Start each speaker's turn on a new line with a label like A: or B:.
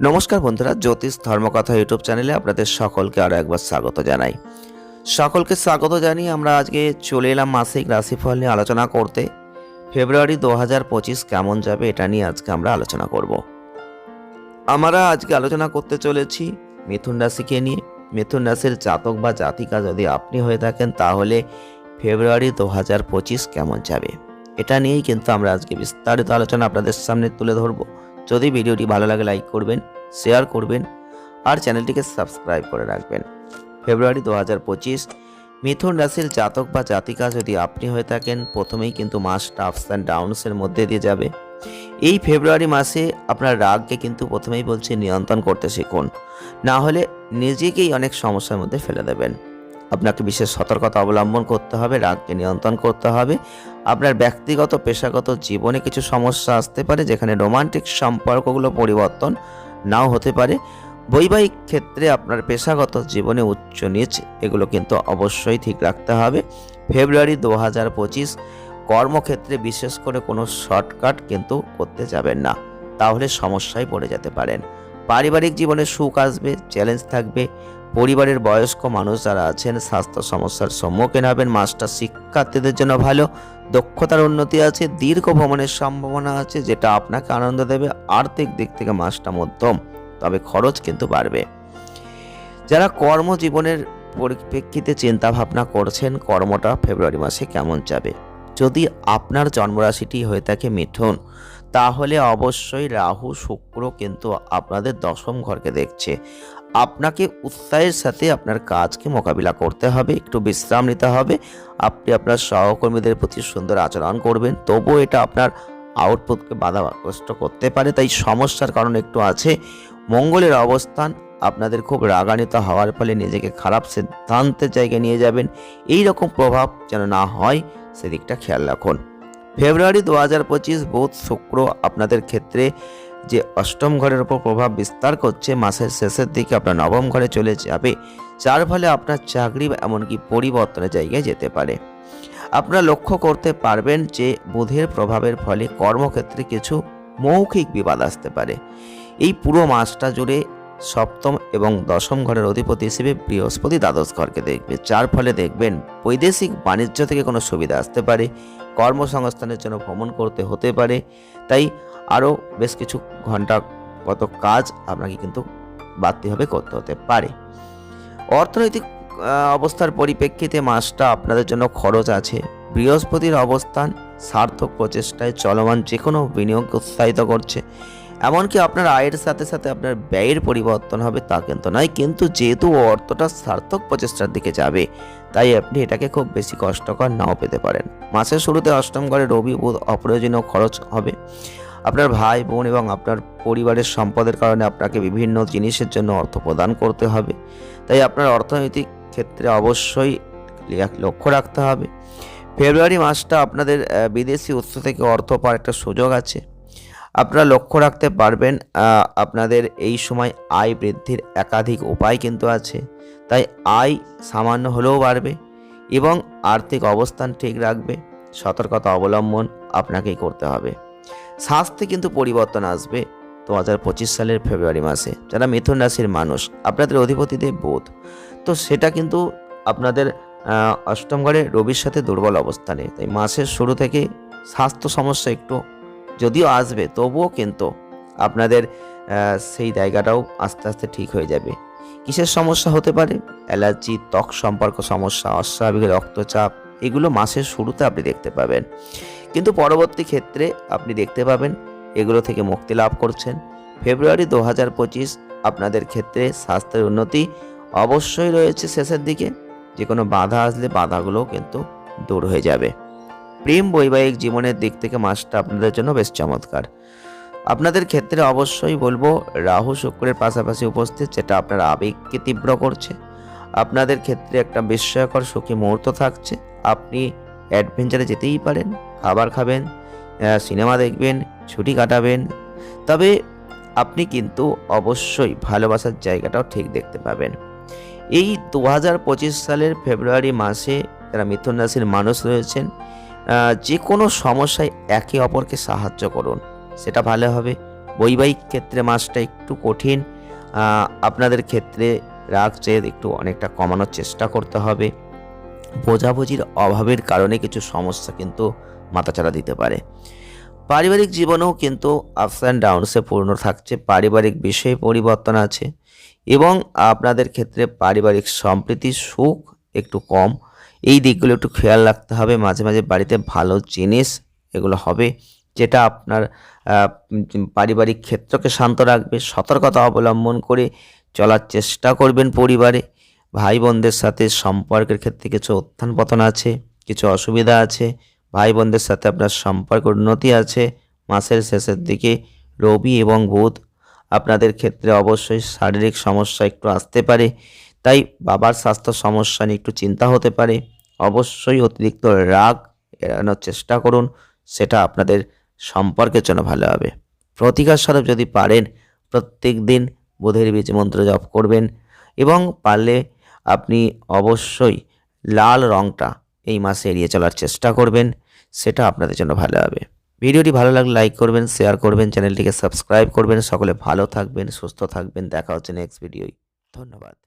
A: নমস্কার বন্ধুরা, জ্যোতিষ ধর্মকথা ইউটিউব চ্যানেলে আপনাদের সকলকে আরও একবার স্বাগত জানাই। সকলকে স্বাগত জানিয়ে আমরা আজকে চলে এলাম মাসিক রাশিফল নিয়ে আলোচনা করতে। ফেব্রুয়ারি দু হাজার পঁচিশ কেমন যাবে এটা নিয়ে আজকে আমরা আলোচনা করব। আমরা আজকে আলোচনা করতে চলেছি মিথুন রাশিকে নিয়ে। মিথুন রাশির জাতক বা জাতিকা যদি আপনি হয়ে থাকেন, তাহলে ফেব্রুয়ারি দু হাজার পঁচিশ কেমন যাবে? এটা নিয়েই কিন্তু আমরা আজকে বিস্তারিত আলোচনা আপনাদের সামনে তুলে ধরবো। যদি ভিডিওটি ভালো লাগে, লাইক করবেন, শেয়ার করবেন, আর চ্যানেলটিকে সাবস্ক্রাইব করে রাখবেন। ফেব্রুয়ারি দু হাজার পঁচিশ, মিথুন রাশির জাতক বা জাতিকা যদি আপনি হয়ে থাকেন, প্রথমেই কিন্তু মাসটা আপস অ্যান্ড ডাউনসের মধ্যে দিয়ে যাবে। এই ফেব্রুয়ারি মাসে আপনার রাগকে কিন্তু প্রথমেই বলছি নিয়ন্ত্রণ করতে শিখুন। না হলে নিজেকেই অনেক সমস্যার মধ্যে ফেলে দেবেন। আপনাকে বিশেষ সতর্কতা অবলম্বন করতে হবে, রাগকে নিয়ন্ত্রণ করতে হবে। আপনার ব্যক্তিগত, পেশাগত জীবনে কিছু সমস্যা আসতে পারে যেখানে রোমান্টিক সম্পর্কগুলো পরিবর্তন নাও হতে পারে। বৈবাহিক ক্ষেত্রে আপনার পেশাগত জীবনে উচ্চ নিচ, এগুলো কিন্তু অবশ্যই ঠিক রাখতে হবে। ফেব্রুয়ারি দু হাজার পঁচিশ, কর্মক্ষেত্রে বিশেষ করে কোনো শর্টকাট কিন্তু করতে যাবেন না, তাহলে সমস্যায় পড়ে যেতে পারেন। পারিবারিক জীবনে সুখ আসবে চ্যালেঞ্জ থাকবে পরিবারের বয়স্ক মানুষ যারা আছেন, স্বাস্থ্য সমস্যার সম্মুখীন হবেন। মাসটা শিক্ষার্থীদের জন্য ভালো, দক্ষতার উন্নতি আছে, দীর্ঘ ভ্রমণের সম্ভাবনা আছে, যেটা আপনাকে আনন্দ দেবে, আর্থিক দিক থেকে মাসটা মধ্যম, তবে খরচ কিন্তু বাড়বে। যারা কর্মজীবনের পরিপ্রেক্ষিতে চিন্তা ভাবনা করছেন, কর্মটা ফেব্রুয়ারি মাসে কেমন যাবে? যদি আপনার জন্মরাশিটি হয়ে থাকে মিথুন তাহলে অবশ্যই রাহু, শুক্র কিন্তু আপনাদের দশম ঘরকে দেখছে। আপনাকে উৎসাহের সাথে আপনার কাজকে মোকাবিলা করতে হবে, একটু বিশ্রাম নিতে হবে। আপনি আপনার সহকর্মীদের প্রতি সুন্দর আচরণ করবেন, তবুও এটা আপনার আউটপুটকে বাধাগ্রস্ত করতে পারে, তাই সমস্যার কারণ একটু আছে। মঙ্গলের অবস্থান আপনাদের খুব রাগান্বিত হওয়ার ফলে নিজেকে খারাপ সিদ্ধান্তের জায়গায় নিয়ে যাবেন। এই রকম প্রভাব যেন না হয়, সেদিকটা খেয়াল রাখুন। ফেব্রুয়ারি দু হাজার পঁচিশ বুধ শুক্র আপনাদের ক্ষেত্রে যে অষ্টম ঘরের উপর প্রভাব বিস্তার করছে, মাসের শেষের দিকে আপনার নবম ঘরে চলে যাবে। যার ফলে আপনার চাকরি এমনকি পরিবর্তনের জায়গায় যেতে পারে। আপনারা লক্ষ্য করতে পারবেন যে বুধের প্রভাবের ফলে কর্মক্ষেত্রে কিছু মৌখিক বিবাদ আসতে পারে। এই পুরো মাসটা জুড়ে সপ্তম এবং দশম ঘরের অধিপতি হিসেবে বৃহস্পতি দ্বাদশ ঘরকে দেখবে। যার ফলে দেখবেন বৈদেশিক বাণিজ্য থেকে কোনো সুবিধা আসতে পারে, কর্মসংস্থানের জন্য ভ্রমণ করতে হতে পারে, তাই আরও বেশ কিছু ঘণ্টা কত কাজ আপনাকে কিন্তু বাড়তিভাবে করতে হতে পারে। অর্থনৈতিক অবস্থার পরিপ্রেক্ষিতে মাসটা আপনাদের জন্য খরচ আছে। বৃহস্পতির অবস্থান, সার্থক প্রচেষ্টায় চলমান যে কোনো বিনিয়োগকে উৎসাহিত করছে। এমনকি আপনার আয়ের সাথে সাথে আপনার ব্যয়ের পরিবর্তন হবে তা কিন্তু নয়, কিন্তু যেহেতু অর্থটা সার্থক প্রচেষ্টার দিকে যাবে, তাই আপনি এটাকে খুব বেশি কষ্টকর নাও পেতে পারেন। মাসের শুরুতে অষ্টম ঘরে রবি, বুধ অপ্রয়োজনীয় খরচ হবে। আপনার ভাই, বোন এবং আপনার পরিবারের সম্পদের কারণে আপনাকে বিভিন্ন জিনিসের জন্য অর্থ প্রদান করতে হবে। তাই আপনার অর্থনৈতিক ক্ষেত্রে অবশ্যই লক্ষ্য রাখতে হবে। ফেব্রুয়ারি মাসটা আপনাদের বিদেশি উৎস থেকে অর্থ পাওয়ার একটা সুযোগ আছে। আপনারা লক্ষ্য রাখতে পারবেন আপনাদের এই সময় আয় বৃদ্ধির একাধিক উপায় কিন্তু আছে। তাই আয় সামান্য হলেও বাড়বে এবং আর্থিক অবস্থান ঠিক রাখবে। সতর্কতা অবলম্বন আপনাকেই করতে হবে। স্বাস্থ্যে কিন্তু পরিবর্তন আসবে দু হাজার পঁচিশ সালের ফেব্রুয়ারি মাসে। যারা মিথুন রাশির মানুষ, আপনাদের অধিপতিদের বোধ। তো সেটা কিন্তু আপনাদের অষ্টম ঘরে রবির সাথে দুর্বল অবস্থানে। তাই মাসের শুরু থেকে স্বাস্থ্য সমস্যা একটু যদিও আসবে, তবুও কিন্তু আপনাদের সেই জায়গাটাও আস্তে আস্তে ঠিক হয়ে যাবে। কিসের সমস্যা হতে পারে? অ্যালার্জি, ত্বক সম্পর্ক সমস্যা, অস্বাভাবিক রক্তচাপ, এগুলো মাসের শুরুতে আপনি দেখতে পাবেন। কিন্তু পরবর্তী ক্ষেত্রে আপনি দেখতে পাবেন, এগুলো থেকে মুক্তি লাভ করছেন। ফেব্রুয়ারি দু হাজার পঁচিশ আপনাদের ক্ষেত্রে স্বাস্থ্যের উন্নতি অবশ্যই রয়েছে শেষের দিকে। যে কোনো বাধা আসলে বাধাগুলোও কিন্তু দূর হয়ে যাবে। প্রেম বৈবাহিক জীবনের দিক থেকে মাসটা আপনাদের জন্য বেশ চমৎকার। আপনাদের ক্ষেত্রে অবশ্যই বলব, রাহু শুক্রের পাশাপাশি উপস্থিত, যেটা আপনার আবেগকে তীব্র করছে। আপনাদের ক্ষেত্রে একটা বিস্ময়কর সুখী মুহূর্ত থাকছে। আপনি অ্যাডভেঞ্চারে যেতেই পারেন, খাবার খাবেন সিনেমা দেখবেন, ছুটি কাটাবেন। তবে আপনি কিন্তু অবশ্যই ভালোবাসার জায়গাটাও ঠিক দেখতে পাবেন। এই দু হাজার পঁচিশ সালের ফেব্রুয়ারি মাসে যারা মিথুন রাশির মানুষ রয়েছেন যে কোনো সমস্যায় একে অপরকে সাহায্য করুন। সেটা ভালো হবে। বৈবাহিক ক্ষেত্রে মাসটা একটু কঠিন। আপনাদের ক্ষেত্রে রাগ চেয়ে একটু অনেকটা কমানোর চেষ্টা করতে হবে। বোঝাবুঝির অভাবের কারণে কিছু সমস্যা কিন্তু মাথাচাড়া দিতে পারে। পারিবারিক জীবনেও কিন্তু আপস অ্যান্ড ডাউনসে পূর্ণ থাকছে। পারিবারিক বিষয়ে পরিবর্তন আছে এবং আপনাদের ক্ষেত্রে পারিবারিক সম্প্রীতি সুখ একটু কম। এই দিকগুলো একটু খেয়াল রাখতে হবে। মাঝে মাঝে বাড়িতে ভালো জিনিস এগুলো হবে, যেটা আপনার পারিবারিক ক্ষেত্রকে শান্ত রাখবে। সতর্কতা অবলম্বন করে চলার চেষ্টা করবেন পরিবারে। ভাই বোনদের সাথে সম্পর্কের ক্ষেত্রে কিছু উত্থান পতন আছে, কিছু অসুবিধা আছে। ভাই বোনদের সাথে আপনার সম্পর্ক উন্নতি আছে। মাসের শেষের দিকে রবি এবং বুধ আপনাদের ক্ষেত্রে অবশ্যই শারীরিক সমস্যা একটু আসতে পারে। তাই বাবার স্বাস্থ্য সমস্যা নিয়ে একটু চিন্তা হতে পারে। অবশ্যই অতিরিক্ত রাগ এড়ানোর চেষ্টা করুন, সেটা আপনাদের সম্পর্কের জন্য ভালো হবে। প্রতিকার স্বরূপ যদি পারেন, প্রত্যেক দিন বুধের বীজ মন্ত্র জপ করবেন এবং পারলে আপনি অবশ্যই লাল রঙটা এই মাসে এড়িয়ে চলার চেষ্টা করবেন, সেটা আপনাদের জন্য ভালো হবে। ভিডিওটি ভালো লাগলে লাইক করবেন, শেয়ার করবেন, চ্যানেলটিকে সাবস্ক্রাইব করবেন। সকলে ভালো থাকবেন, সুস্থ থাকবেন। দেখা হচ্ছে নেক্সট ভিডিওয় ধন্যবাদ।